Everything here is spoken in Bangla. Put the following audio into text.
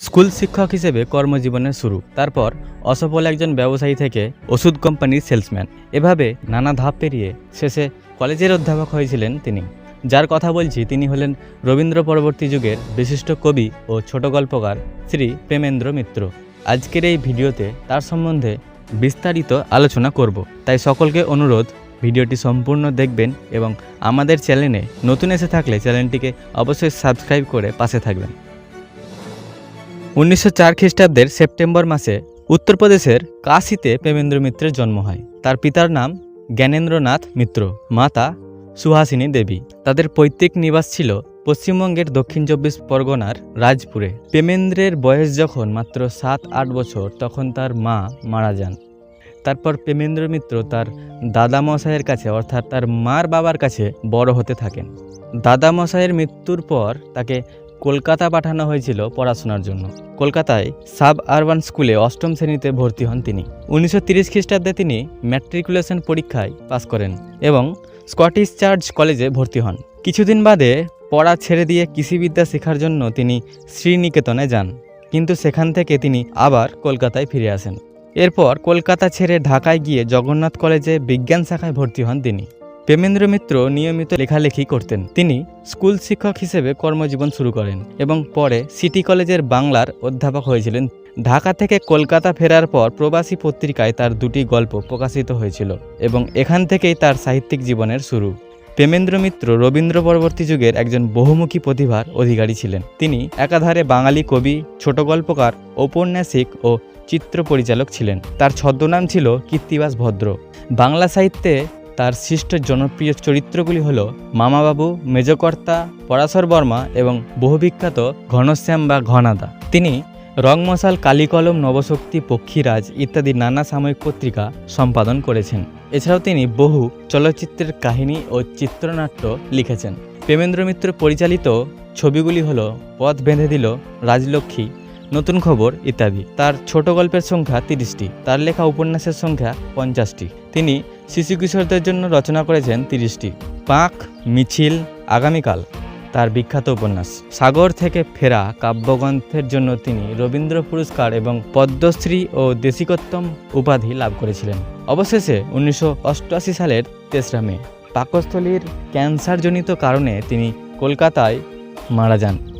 স্কুল শিক্ষক হিসেবে কর্মজীবনের শুরু। তারপর অসফল একজন ব্যবসায়ী থেকে ওষুধ কোম্পানির সেলসম্যান। এভাবে নানা ধাপ পেরিয়ে শেষে কলেজের অধ্যাপক হয়েছিলেন তিনি। যার কথা বলছি, তিনি হলেন রবীন্দ্র পরবর্তী যুগের বিশিষ্ট কবি ও ছোট গল্পকার শ্রী প্রেমেন্দ্র মিত্র। আজকের এই ভিডিওতে তার সম্বন্ধে বিস্তারিত আলোচনা করব। তাই সকলকে অনুরোধ, ভিডিওটি সম্পূর্ণ দেখবেন এবং আমাদের চ্যানেলে নতুন এসে থাকলে চ্যানেলটিকে অবশ্যই সাবস্ক্রাইব করে পাশে থাকবেন। উনিশশো চার খ্রিস্টাব্দের সেপ্টেম্বর মাসে উত্তরপ্রদেশের কাশিতে প্রেমেন্দ্র মিত্রের জন্ম হয়। তার পিতার নাম জ্ঞানেন্দ্রনাথ মিত্র, মাতা সুহাসিনী দেবী। তাদের পৈতৃক নিবাস ছিল পশ্চিমবঙ্গের দক্ষিণ চব্বিশ পরগনার রাজপুরে। প্রেমেন্দ্রের বয়স যখন মাত্র সাত, আট বছর, তখন তার মা মারা যান। তারপর প্রেমেন্দ্র মিত্র তার দাদামশাইয়ের কাছে, অর্থাৎ তার মার বাবার কাছে বড় হতে থাকেন। দাদামশাইয়ের মৃত্যুর পর তাকে কলকাতা পাঠানো হয়েছিল পড়াশোনার জন্য। কলকাতায় সাব আরবান স্কুলে অষ্টম শ্রেণীতে ভর্তি হন তিনি। উনিশশো তিরিশ খ্রিস্টাব্দে তিনি ম্যাট্রিকুলেশন পরীক্ষায় পাস করেন এবং স্কটিশ চার্চ কলেজে ভর্তি হন। কিছুদিন বাদে পড়া ছেড়ে দিয়ে কৃষিবিদ্যা শেখার জন্য তিনি শ্রীনিকেতনে যান, কিন্তু সেখান থেকে তিনি আবার কলকাতায় ফিরে আসেন। এরপর কলকাতা ছেড়ে ঢাকায় গিয়ে জগন্নাথ কলেজে বিজ্ঞান শাখায় ভর্তি হন তিনি। প্রেমেন্দ্র মিত্র নিয়মিত লেখালেখি করতেন। তিনি স্কুল শিক্ষক হিসেবে কর্মজীবন শুরু করেন এবং পরে সিটি কলেজের বাংলার অধ্যাপক হয়েছিলেন। ঢাকা থেকে কলকাতা ফেরার পর প্রবাসী পত্রিকায় তার দুটি গল্প প্রকাশিত হয়েছিল এবং এখান থেকেই তার সাহিত্যিক জীবনের শুরু। প্রেমেন্দ্র মিত্র রবীন্দ্র পরবর্তী যুগের একজন বহুমুখী প্রতিভার অধিকারী ছিলেন। তিনি একাধারে বাঙালি কবি, ছোট গল্পকার, ঔপন্যাসিক ও চিত্র পরিচালক ছিলেন। তার ছদ্মনাম ছিল কীর্তিবাস ভদ্র। বাংলা সাহিত্যে তার সৃষ্ট জনপ্রিয় চরিত্রগুলি হল মামাবাবু, মেজকর্তা, পরাশর বর্মা এবং বহুবিখ্যাত ঘনশ্যাম বা ঘনাদা। তিনি রংমশাল, কালিকলম, নবশক্তি, পক্ষীরাজ ইত্যাদি নানা সাময়িক পত্রিকা সম্পাদন করেছেন। এছাড়াও তিনি বহু চলচ্চিত্রের কাহিনী ও চিত্রনাট্য লিখেছেন। প্রেমেন্দ্র মিত্র পরিচালিত ছবিগুলি হল পথ বেঁধে দিল রাজলক্ষ্মী নতুন খবর ইত্যাদি। তার ছোট গল্পের সংখ্যা তিরিশটি, তার লেখা উপন্যাসের সংখ্যা পঞ্চাশটি। তিনি শিশু কিশোরদের জন্য রচনা করেছেন তিরিশটি। পাঁক, মিছিল, আগামীকাল, তার বিখ্যাত উপন্যাস। সাগর থেকে ফেরা কাব্যগ্রন্থের জন্য তিনি রবীন্দ্র পুরস্কার এবং পদ্মশ্রী ও দেশিকোত্তম উপাধি লাভ করেছিলেন। অবশেষে উনিশশো অষ্টআশি সালের তেসরা মে, পাকস্থলীর ক্যান্সারজনিত কারণে তিনি কলকাতায় মারা যান।